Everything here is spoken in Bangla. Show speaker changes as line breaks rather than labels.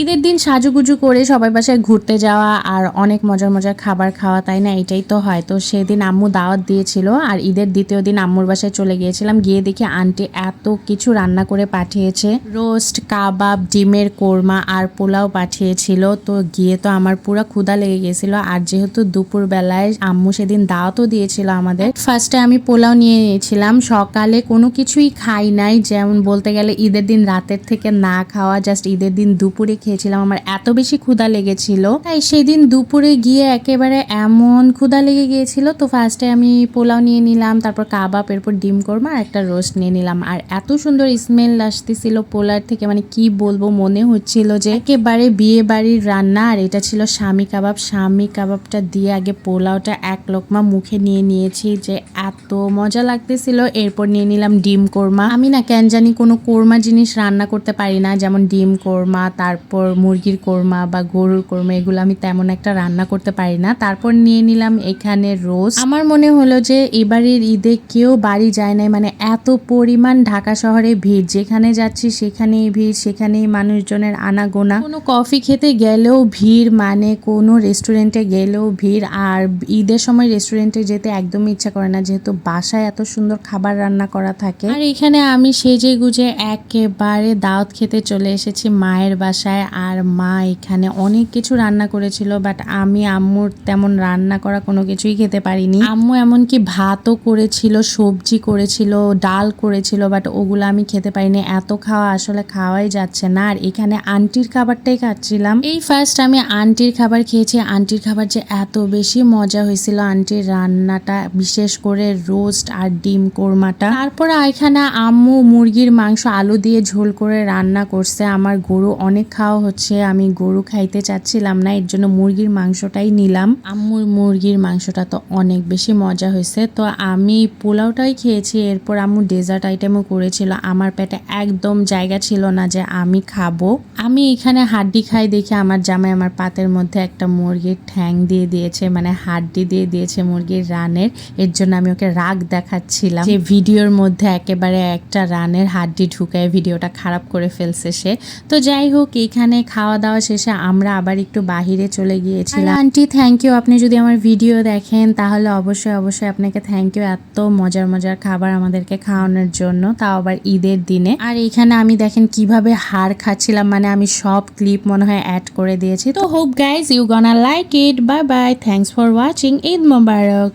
ঈদের দিন সাজুগুজু করে সবাই বাসায় ঘুরতে যাওয়া আর অনেক মজার মজার খাবার খাওয়া, তাই না? এটাই তো হয়। তো সেদিন আম্মু দাওয়াত দিয়েছিল আর ঈদের দ্বিতীয় দিন আম্মুর বাসায় চলে গিয়েছিলাম। গিয়ে দেখি আন্টি এত কিছু রান্না করে পাঠিয়েছে। রোস্ট, কাবাব, ডিমের কোরমা আর পোলাও পাঠিয়েছিল। তো গিয়ে তো আমার পুরো ক্ষুধা লেগে গিয়েছিল আর যেহেতু দুপুর বেলায় আম্মু সেদিন দাওয়াতও দিয়েছিল আমাদের ফার্স্টে আমি পোলাও নিয়ে নিয়েছিলাম। সকালে কোনো কিছুই খাই নাই। যেমন বলতে গেলে ঈদের দিন রাতের থেকে না খাওয়া জাস্ট ঈদের দিন দুপুরে খেয়েছিলাম। আমার এত বেশি ক্ষুধা লেগেছিল। তাই সেদিন দুপুরে গিয়ে একেবারে এমন ক্ষুধা লেগে গিয়েছিল তো ফার্স্টে আমি পোলাও নিয়ে নিলাম, তারপর কাবাব, এরপর ডিম কোরমা আর একটা রোস্ট নিয়ে নিলাম। আর এত সুন্দর স্মেল আসতেছিল পোলার থেকে মানে কি বলব মনে হচ্ছিল যে একেবারে বিয়ে বাড়ির রান্না আর এটা ছিল স্বামী কাবাব। স্বামী কাবাবটা দিয়ে আগে পোলাওটা এক লোকমা মুখে নিয়ে নিয়েছি যে এত মজা লাগতেছিল। এরপর নিয়ে নিলাম ডিম কোরমা। আমি না কেন জানি কোনো কোরমা জিনিস রান্না করতে পারি না, যেমন ডিম কোরমা, তারপর মুরগির কোরমা বা গরুর কোরমা, এগুলো আমি তেমন একটা রান্না করতে পারি না। তারপর নিয়ে নিলাম এখানে রোজ আমার মনে হলো যে এবারের ঈদে কেউ বাড়ি যায় নাই মানে এত পরিমাণ ঢাকা শহরে ভিড়। যেখানে যাচ্ছি সেখানেই ভিড়, সেখানেই মানুষজনের আনাগোনা। কোনো কফি খেতে গেলেও ভিড় মানে কোনো রেস্টুরেন্টে গেলেও ভিড়। আর ঈদের সময় রেস্টুরেন্টে যেতে একদমই ইচ্ছা করে না যেহেতু বাসায় এত সুন্দর খাবার রান্না করা থাকে। আর এখানে আমি সেজে গুজে একেবারে দাওয়াত খেতে চলে এসেছি মায়ের বাসায়। আর মা এখানে অনেক কিছু রান্না করেছিল বাট আমি, আম্মুর তেমন রান্না করা কোনো কিছুই খেতে পারিনি। আম্মু এমনকি ভাতও করেছিল, সবজি করেছিল, ডাল করেছিল বাট ওগুলো আমি খেতে পারিনি। এত খাওয়া আসলে খাওয়াই যাচ্ছে না। আর এখানে আন্টির খাবারটাই খাচ্ছিলাম। এই ফার্স্ট আমি আন্টির খাবার খেয়েছি। আন্টির খাবার যে এত বেশি মজা হয়েছিল। আন্টির রান্নাটা বিশেষ করে রোস্ট আর ডিম কোরমাটা। তারপরে এখানে আম্মু মুরগির মাংস আলু দিয়ে ঝোল করে রান্না করছে। আমার গরু অনেক খাওয়া হচ্ছে, আমি গরু খাইতে চাচ্ছিলাম না, এর জন্য মুরগির মাংসটাই নিলাম। আম্মুর মুরগির মাংসটা তো অনেক বেশি মজা হয়েছে। তো আমি পোলাওটাই খেয়েছি, এরপর আম্মু ডেজার্ট আইটেমও করেছিল। আমার পেটে একদম জায়গা ছিল না যে আমি খাব। আমি এখানে হাড্ডি খাই দেখে আমার জামাই আমার পাতের মধ্যে একটা মুরগির ঠ্যাং দিয়ে দিয়েছে মানে হাড্ডি দিয়ে দিয়েছে মুরগির রানের। এর জন্য আমি ওকে রাগ দেখাচ্ছিলাম। যে ভিডিওর মধ্যে একেবারে একটা রানের হাড্ডি ঢুকায় ভিডিওটা খারাপ করে ফেলছে সে। তো যাই হোক, এখানে খাওয়া দাওয়া শেষে আমরা আবার একটু বাহিরে চলে গিয়েছিলাম। আন্টি থ্যাংক ইউ আপনি যদি আমার ভিডিও দেখেন, তাহলে অবশ্যই অবশ্যই আপনাকে থ্যাংক ইউ এত মজার মজার খাবার আমাদেরকে খাওয়ানোর জন্য, তাও আবার ঈদের দিনে। আর এখানে আমি দেখেন কীভাবে হাড় খাচ্ছিলাম মানে আমি সব ক্লিপ মনে হয় অ্যাড করে দিয়েছি। তো hope guys you gonna like it bye bye thanks for watching Eid Mobarak.